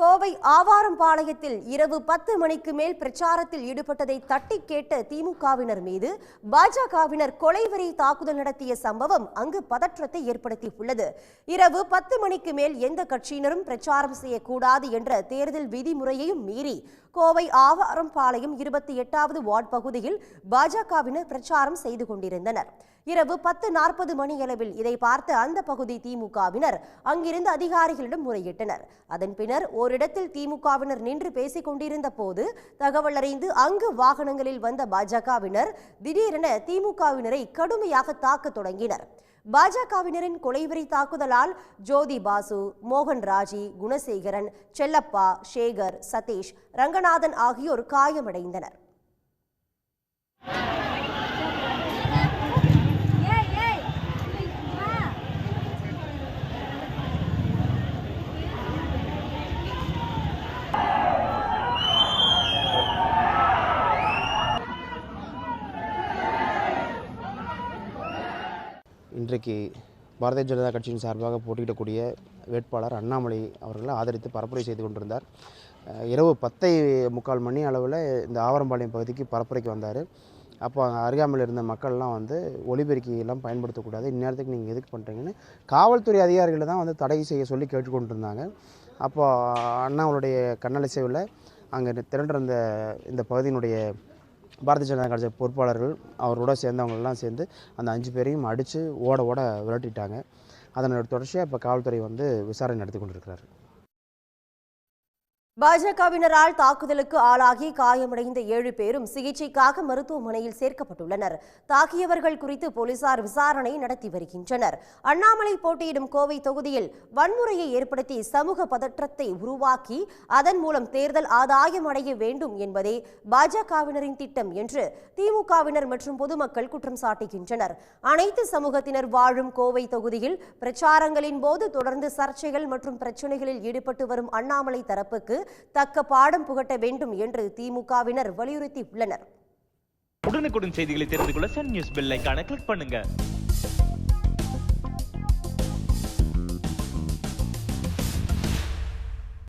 கோவை ஆவாரம்பாளையத்தில் இரவு பத்து மணிக்கு மேல் பிரச்சாரத்தில் ஈடுபட்டதை தட்டி கேட்ட திமுகவினர் மீது பாஜகவினர் கொலைவெறி தாக்குதல் நடத்திய சம்பவம் அங்கு பதற்றத்தை ஏற்படுத்தியுள்ளது. இரவு பத்து மணிக்கு மேல் எந்த கட்சியினரும் பிரச்சாரம் செய்யக்கூடாது என்ற தேர்தல் விதிமுறையையும் மீறி கோவை ஆவாரம்பாளையம் இருபத்தி எட்டாவது வார்டு பகுதியில் பாஜகவினர் பிரச்சாரம் செய்து கொண்டிருந்தனர். இரவு பத்து நாற்பது மணியளவில் இதை பார்த்த அந்த பகுதி திமுகவினர் அங்கிருந்த அதிகாரிகளிடம் முறையிட்டனர். அதன் பின்னர் ஓரிடத்தில் திமுகவினர் நின்று பேசிக் கொண்டிருந்த போது தகவல் அறிந்து அங்கு வாகனங்களில் வந்த பாஜகவினர் திடீரென திமுகவினரை கடுமையாக தாக்கத் தொடங்கினர். பாஜகவினரின் கொலைவெறி தாக்குதலால் ஜோதி பாசு மோகன் ராஜி குணசேகரன் செல்லப்பா சேகர் சதீஷ் ரங்கநாதன் ஆகியோர் காயமடைந்தனர். இன்றைக்கு பாரதிய ஜனதா கட்சியின் சார்பாக போட்டியிடக்கூடிய வேட்பாளர் அண்ணாமலை அவர்களை ஆதரித்து பரப்புரை செய்து கொண்டிருந்தார். இரவு பத்தை முக்கால் மணி அளவில் இந்த ஆவரம்பாளையம் பகுதிக்கு பரப்புரைக்கு வந்தார். அப்போ அங்கே அருகாமையில் இருந்த மக்கள்லாம் வந்து ஒலிபெருக்கியெல்லாம் பயன்படுத்தக்கூடாது இந்நேரத்துக்கு நீங்கள் எதுக்கு பண்ணுறீங்கன்னு காவல்துறை அதிகாரிகளை தான் வந்து தடை செய்ய சொல்லி கேட்டுக்கொண்டிருந்தாங்க. அப்போ அண்ணாவுடைய கண்ணலிசைவில் அங்கே திரண்டிருந்த இந்த பகுதியினுடைய பாரதிய ஜனதா கட்சி பொறுப்பாளர்கள் அவரோட சேர்ந்தவங்களெல்லாம் சேர்ந்து அந்த அஞ்சு பேரையும் அடித்து ஓட ஓட விரட்டிட்டாங்க. அதனோட தொடர்ச்சியாக இப்போ காவல்துறை வந்து விசாரணை நடத்தி கொண்டிருக்கிறார். பாஜகவினரால் தாக்குதலுக்கு ஆளாகி காயமடைந்த ஏழு பேரும் சிகிச்சைக்காக மருத்துவமனையில் சேர்க்கப்பட்டுள்ளனர். தாக்கியவர்கள் குறித்து போலீசார் விசாரணை நடத்தி வருகின்றனர். அண்ணாமலை போட்டியிடும் கோவை தொகுதியில் வன்முறையை ஏற்படுத்தி சமூக பதற்றத்தை உருவாக்கி அதன் மூலம் தேர்தல் ஆதாயம் அடைய வேண்டும் என்பதே பாஜகவினரின் திட்டம் என்று திமுகவினர் மற்றும் பொதுமக்கள் குற்றம் சாட்டுகின்றனர். அனைத்து சமூகத்தினர் வாழும் கோவை தொகுதியில் பிரச்சாரங்களின் போது தொடர்ந்து சர்ச்சைகள் மற்றும் பிரச்சனைகளில் ஈடுபட்டு வரும் அண்ணாமலை தரப்புக்கு தக்க பாடம் புகட்ட வேண்டும் என்று திமுகவினர் வலியுறுத்தி உள்ளனர் உடனுக்குடன் செய்திகளை தெரிந்து கொள்ள சன் நியூஸ் பெல் ஐக்கான கிளிக் பண்ணுங்க.